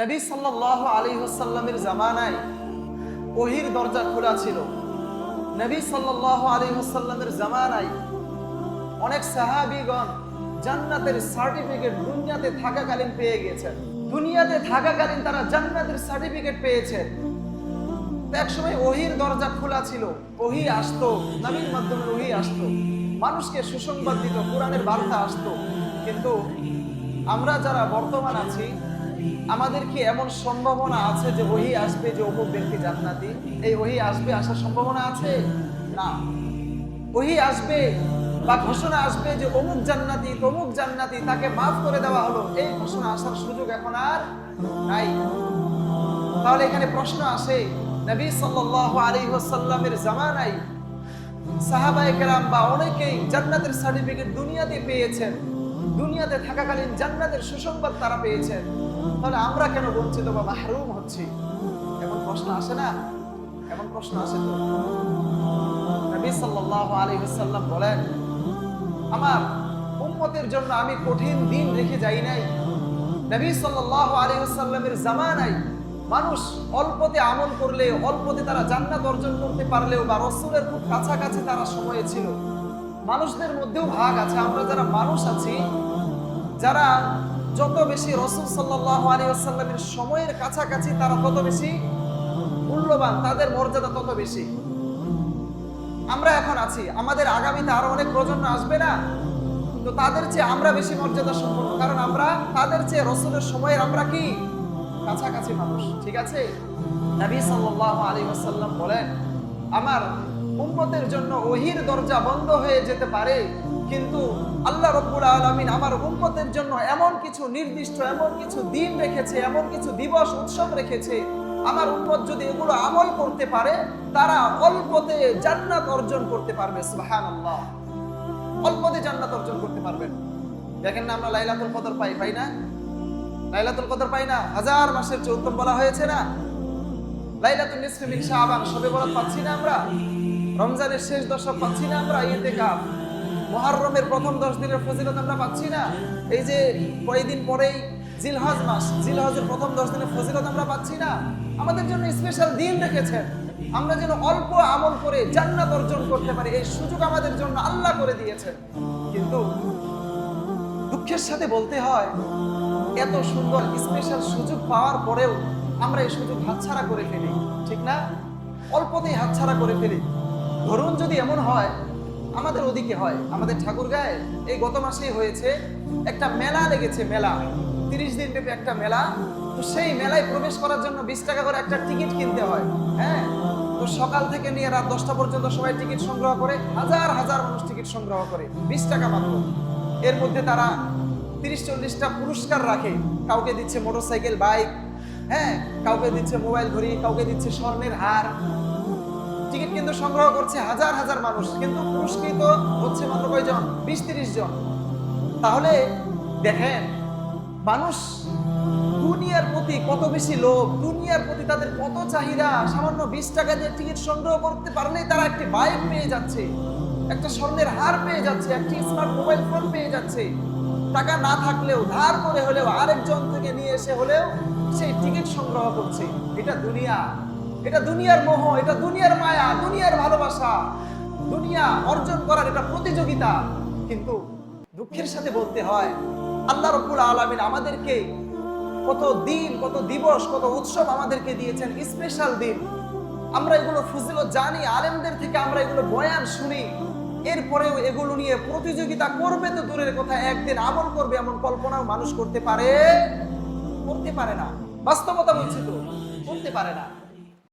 নবী সাল্লাহ আলী হাসাল্লামের জামানায় ওহির দরজা খোলা ছিল। নবী সাল্লাহ আলী হাসাল্লামের জামানায় অনেক সাহাবিগণ জান্নাতের সার্টিফিকেট দুনিয়াতে থাকাকালীন পেয়ে গেছেন। দুনিয়াতে থাকাকালীন তারা জান্নাতের সার্টিফিকেট পেয়েছেন। এক সময় ওহির দরজা খোলা ছিল। ওহি আসতো, নবীর মাধ্যমে ওহি আসতো। মানুষকে সুসংবাদ দিত, কোরআনের বার্তা আসতো। কিন্তু আমরা যারা বর্তমান আছি আমাদের কি এমন সম্ভাবনা আছে যে ওহি আসবে যে অমুক ব্যক্তি জান্নাতি। এই ওহি আসবে, আসার সম্ভাবনা আছে? না। ওহি আসবে বা ঘোষণা আসবে যে অমুক জান্নাতি, তমুক জান্নাতি, তাকে মাফ করে দেওয়া হলো। এই ঘোষণা আসার সুযোগ এখন আর নাই। তাহলে এখানে প্রশ্ন আসে, নবী সাল্লাল্লাহু আলাইহি ওয়াসাল্লামের জামানায় সাহাবায়ে কেরাম বা অনেকেই জান্নাতের সার্টিফিকেট দুনিয়াতে পেয়েছেন। দুনিয়াতে থাকাকালীন জান্নাতের সুসংবাদ তারা পেয়েছেন তাহলে আমরা কেন বঞ্চিত বা মাহরুম হচ্ছি? এমন প্রশ্ন আসে না? এমন প্রশ্ন আসে তো? নবী সাল্লাল্লাহু আলাইহি ওয়াসাল্লাম বলেন, আমার উম্মতের জন্য আমি কঠিন দিন রেখে যাই নাই। নবী সাল্লাল্লাহু আলাইহি ওয়াসাল্লামের জামানায় মানুষ অল্পতে আমল করলে, অল্পতে তারা জান্নাত অর্জন করতে পারলেও বা রসুলের খুব কাছাকাছি তারা সময়ে ছিল। মানুষদের মধ্যেও ভাগ আছে। আমরা যারা মানুষ আছি যারা যত বেশি রসুল আলাইহি ওয়াসাল্লামের সময়ের কাছাকাছি, তারা তত বেশি মূল্যবান, তাদের মর্যাদা তত বেশি। আমরা এখন আছি, আমাদের আগামীতে আরও অনেক প্রজন্ম আসবে না? তো তাদের চেয়ে আমরা বেশি মর্যাদা সম্পন্ন কারণ আমরা, তাদের চেয়ে রসুলের সময়ের আমরা কি? কাছাকাছি মানুষ, ঠিক আছে? নবী সাল্লাল্লাহু আলাইহি ওয়াসাল্লাম বলেন, আমার উম্মতের জন্য ওহির দরজা বন্ধ হয়ে যেতে পারে কিন্তু আল্লাহ রব্বুল আলামিন আমার উম্মতের জন্য এমন কিছু নির্দিষ্ট, এমন কিছু দিন রেখেছে, এমন কিছু দিবস, উৎসব রেখেছে। আমার উম্মত যদি এগুলো আমল করতে পারে, তারা অল্পতে জান্নাত অর্জন করতে পারবে, সুবহানাল্লাহ। অল্পতে জান্নাত অর্জন করতে পারবেন। দেখেন না, আমরা লাইলাতুল কদর পাই পাই না? লাইলাতুল কদর পাই না? হাজার মাসের চৌদ্দম বলা হয়েছে না? লাইলাতুল নিসফি মিন শাবান শবে বরাত পাচ্ছি না আমরা? রমজানের শেষ দশক পাচ্ছি না আমরা? ইতিকাফ মুহররমের প্রথম দশ দিনের ফজিলত আমরা পাচ্ছি না। এই যে কয়েকদিন পরেই জিলহজ মাস, জিলহজের প্রথম দশ দিনের ফজিলত আমরা পাচ্ছি না। আমাদের জন্য স্পেশাল দিন রেখেছেন। আমরা যেন অল্প আমল করে জান্নাত অর্জন করতে পারি, এই সুযোগ আমাদের জন্য আল্লাহ করে দিয়েছেন। কিন্তু দুঃখের সাথে বলতে হয়, এত সুন্দর স্পেশাল সুযোগ পাওয়ার পরেও আমরা এই সুযোগ হাতছাড়া করে ফেলি, ঠিক না? অল্পতেই হাতছাড়া করে ফেলি। ধরুন যদি এমন হয় আমাদের ওদিকে হয়। আমাদের ঠাকুর গায়ে এই গত মাসেই হয়েছে একটা মেলা লেগেছে, মেলা। তিরিশ দিন ব্যাপী একটা মেলা। তো সেই মেলায় প্রবেশ করার জন্য বিশ টাকা করে একটা টিকিট কিনতে হয় হ্যাঁ? তো সকাল থেকে নিয়ে রাত দশটা পর্যন্ত সবাই টিকিট সংগ্রহ করে, হাজার হাজার মানুষ টিকিট সংগ্রহ করে, বিশ টাকা মাত্র। এর মধ্যে তারা তিরিশ, চল্লিশটা পুরস্কার রাখে। কাউকে দিচ্ছে মোটরসাইকেল, বাইক হ্যাঁ? কাউকে দিচ্ছে মোবাইল ঘড়ি, কাউকে দিচ্ছে স্বর্ণের হার। টিকিট কিন্তু সংগ্রহ করছে হাজার হাজার মানুষ, কিন্তু পুরস্কৃত হচ্ছে মাত্র কয়জন? বিশ তিরিশ জন। তাহলে দেখেন, মানুষ দুনিয়ার প্রতি কত বেশি লোভ, দুনিয়ার প্রতি তাদের কত চাহিদা, সামান্য বিশ টাকা দিয়ে টিকিট সংগ্রহ করতে পারলেই তারা একটি বাইক পেয়ে যাচ্ছে, একটা স্বর্ণের হার পেয়ে যাচ্ছে, একটি স্মার্ট মোবাইল ফোন পেয়ে যাচ্ছে। টাকা না থাকলেও, ধার করে হলেও আরেকজন থেকে নিয়ে এসে হলেও সেই টিকিট সংগ্রহ করছে। এটা দুনিয়া। এটা দুনিয়ার মোহ, এটা দুনিয়ার মায়া, দুনিয়ার ভালোবাসা। দুনিয়া অর্জন করার এটা প্রতিযোগিতা। কিন্তু দুঃখের সাথে বলতে হয়, আল্লাহ রব্বুল আলমিন আমাদেরকে কত দিন, কত দিবস, কত উৎসব আমাদেরকে দিয়েছেন স্পেশাল দিন। আমরা এগুলো ফজিলত জানি, আলেমদের থেকে আমরা এগুলো বয়ান শুনি। এরপরেও এগুলো নিয়ে প্রতিযোগিতা করবে তো দূরের কথা, একদিন আমল করবে এমন কল্পনাও মানুষ করতে পারে করতে পারে না। বাস্তবতা বলছি তো, করতে পারে না।